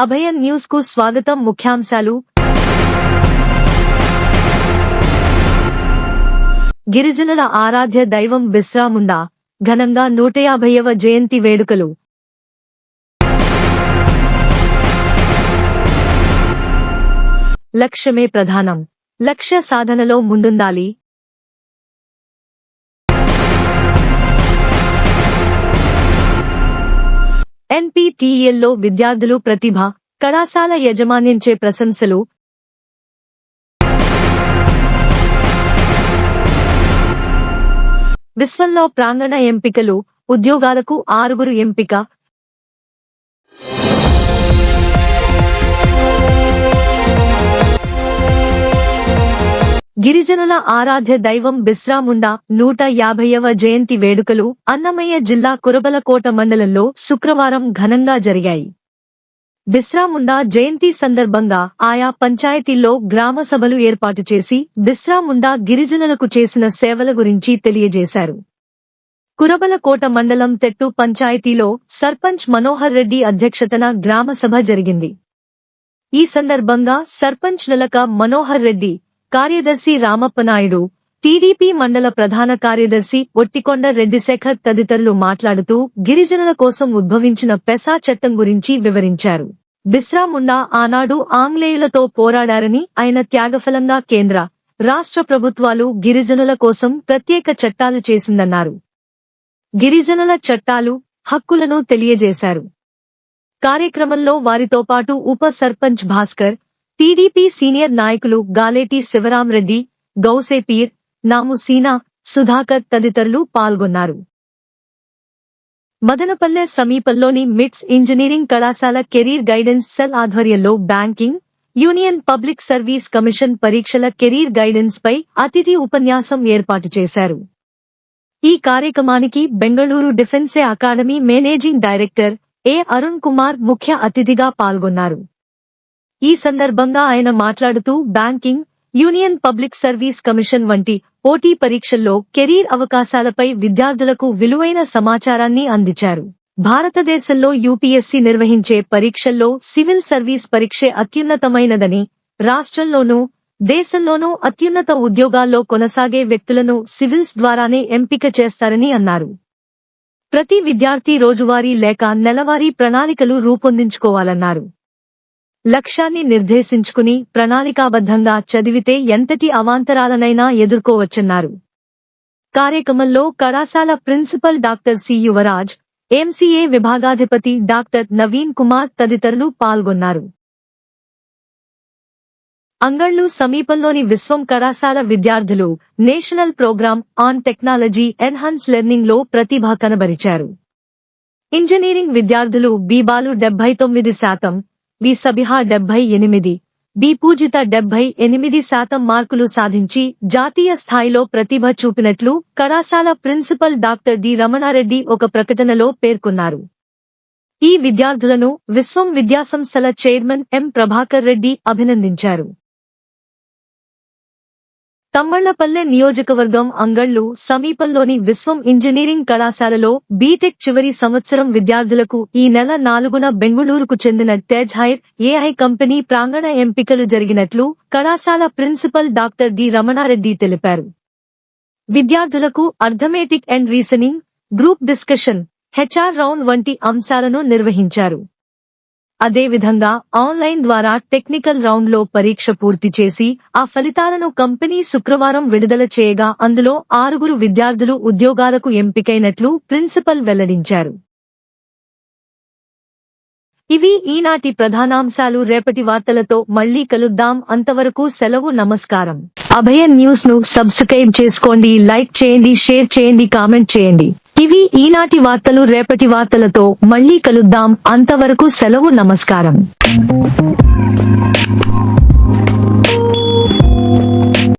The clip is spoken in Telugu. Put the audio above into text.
అభయ న్యూస్కు స్వాగతం ముఖ్యాంశాలు. గిరిజనుల ఆరాధ్య దైవం బిశ్రాముండ ఘనంగా నూట యాభైవ జయంతి వేడుకలు. లక్ష్యమే ప్రధానం. లక్ష్య సాధనలో ముందుండాలి. ఎన్పిటిఎల్లో విద్యార్థులు ప్రతిభ కళాశాల యజమానించే ప్రశంసలు. విశ్వంలో ప్రాంగణ ఎంపికలు ఉద్యోగాలకు ఆరుగురు ఎంపిక గిరిజనుల ఆరాధ్య దైవం బిశ్రాముండ నూట యాభైవ జయంతి వేడుకలు అన్నమయ్య జిల్లా కురబలకోట మండలంలో శుక్రవారం ఘనంగా జరిగాయి. బిశ్రాముండ జయంతి సందర్భంగా ఆయా పంచాయతీల్లో గ్రామ సభలు ఏర్పాటు చేసి బిశ్రాముండ గిరిజనులకు చేసిన సేవల గురించి తెలియజేశారు. కురబలకోట మండలం తెట్టు పంచాయతీలో సర్పంచ్ మనోహర్ రెడ్డి అధ్యక్షతన గ్రామ సభ జరిగింది. ఈ సందర్భంగా సర్పంచ్ నలక మనోహర్ రెడ్డి కార్యదర్శి రామప్పనాయుడు టీడీపీ మండల ప్రధాన కార్యదర్శి ఒట్టికొండ రెడ్డిశేఖర్ తదితరులు మాట్లాడుతూ గిరిజనుల కోసం ఉద్భవించిన పెసా చట్టం గురించి వివరించారు. బిశ్రాముండా ఆనాడు ఆంగ్లేయులతో పోరాడారని ఆయన త్యాగఫలంగా కేంద్ర రాష్ట్ర ప్రభుత్వాలు గిరిజనుల కోసం ప్రత్యేక చట్టాలు చేసిందన్నారు. గిరిజనుల చట్టాలు హక్కులను తెలియజేశారు. కార్యక్రమంలో వారితో పాటు ఉప సర్పంచ్ భాస్కర్ టీడీపీ సీనియర్ నాయకులు గాలేటి శివరాంరెడ్డి గౌసేపీర్ నాముసీనా సుధాకర్ తదితరులు పాల్గొన్నారు. మదనపల్లె సమీపంలోని మిట్స్ ఇంజనీరింగ్ కళాశాల కెరీర్ గైడెన్స్ సెల్ ఆధ్వర్యంలో banking union public service commission పరీక్షల కెరీర్ గైడెన్స్ పై అతిథి ఉపన్యాసం ఏర్పాటు చేశారు. ఈ కార్యక్రమానికి Bengaluru defence academy managing director A Arun Kumar ముఖ్య అతిథిగా పాల్గొన్నారు. ఈ సందర్భంగా ఆయన మాట్లాడుతూ banking union public service commission వంటి పోటీ పరీక్షల్లో కెరీర్ అవకాశాలపై విద్యార్థులకు విలువైన సమాచారాన్ని అందించారు. భారతదేశంలో యూపీఎస్సీ నిర్వహించే పరీక్షల్లో సివిల్ సర్వీస్ పరీక్షే అత్యున్నతమైనదని రాష్ట్రంలోనూ దేశంలోనూ అత్యున్నత ఉద్యోగాల్లో కొనసాగే వ్యక్తులను సివిల్స్ ద్వారానే ఎంపిక చేస్తారని అన్నారు. ప్రతి విద్యార్థి రోజువారీ లేక నెలవారీ ప్రణాళికలు రూపొందించుకోవాలన్నారు. లక్ష్యాన్ని నిర్దేశించుకుని ప్రణాళికాబద్ధంగా చదివితే ఎంతటి అవాంతరాలనైనా ఎదుర్కోవచ్చన్నారు. కార్యక్రమంలో కళాశాల principal doctor C Yuvaraj MCA విభాగాధిపతి doctor Naveen Kumar తదితరులు పాల్గొన్నారు. అంగళ్ళు సమీపంలోని విశ్వం కళాశాల విద్యార్థులు national programme on technology enhance లెర్నింగ్లో ప్రతిభ కనబరిచారు. ఇంజనీరింగ్ విద్యార్థులు బీబాలు డెబ్బై తొమ్మిది శాతం వి సబిహా డెబ్బై ఎనిమిది. బి పూజిత డెబ్బై ఎనిమిది శాతం మార్కులు సాధించి జాతీయ స్థాయిలో ప్రతిభ చూపినట్లు కళాశాల ప్రిన్సిపల్ డాక్టర్ డి రమణారెడ్డి ఒక ప్రకటనలో పేర్కొన్నారు. ఈ విద్యార్థులను విశ్వం విద్యాసంస్థల చైర్మన్ ఎం ప్రభాకర్ రెడ్డి అభినందించారు. తమ్మళ్ళపల్లె నియోజకవర్గం అంగళ్ళు సమీపంలోని విశ్వం ఇంజనీరింగ్ కళాశాలలో బీటెక్ చివరి సంవత్సరం విద్యార్థులకు ఈ నెల నాలుగున బెంగుళూరుకు చెందిన తేజ్ హైర్ ఏఐ కంపెనీ ప్రాంగణ ఎంపికలు జరిగినట్లు కళాశాల ప్రిన్సిపల్ డాక్టర్ డి రమణారెడ్డి తెలిపారు. విద్యార్థులకు arithmetic and reasoning group discussion HR round వంటి అంశాలను నిర్వహించారు. అదేవిధంగా ఆన్లైన్ ద్వారా టెక్నికల్ రౌండ్లో పరీక్ష పూర్తి చేసి ఆ ఫలితాలను కంపెనీ శుక్రవారం విడుదల చేయగా అందులో ఆరుగురు విద్యార్థులు ఉద్యోగాలకు ఎంపికైనట్లు ప్రిన్సిపల్ వెల్లడించారు. ఇవి ఈనాటి ప్రధానాంశాలు. రేపటి వార్తలతో మళ్ళీ కలుద్దాం. అంతవరకు సెలవు నమస్కారం. అభయ న్యూస్ను సబ్స్క్రైబ్ చేసుకోండి లైక్ చేయండి షేర్ చేయండి కామెంట్ చేయండి. ఇవి ఈనాటి వార్తలు రేపటి వార్తలతో మళ్ళీ కలుద్దాం. అంతవరకు సెలవు నమస్కారం.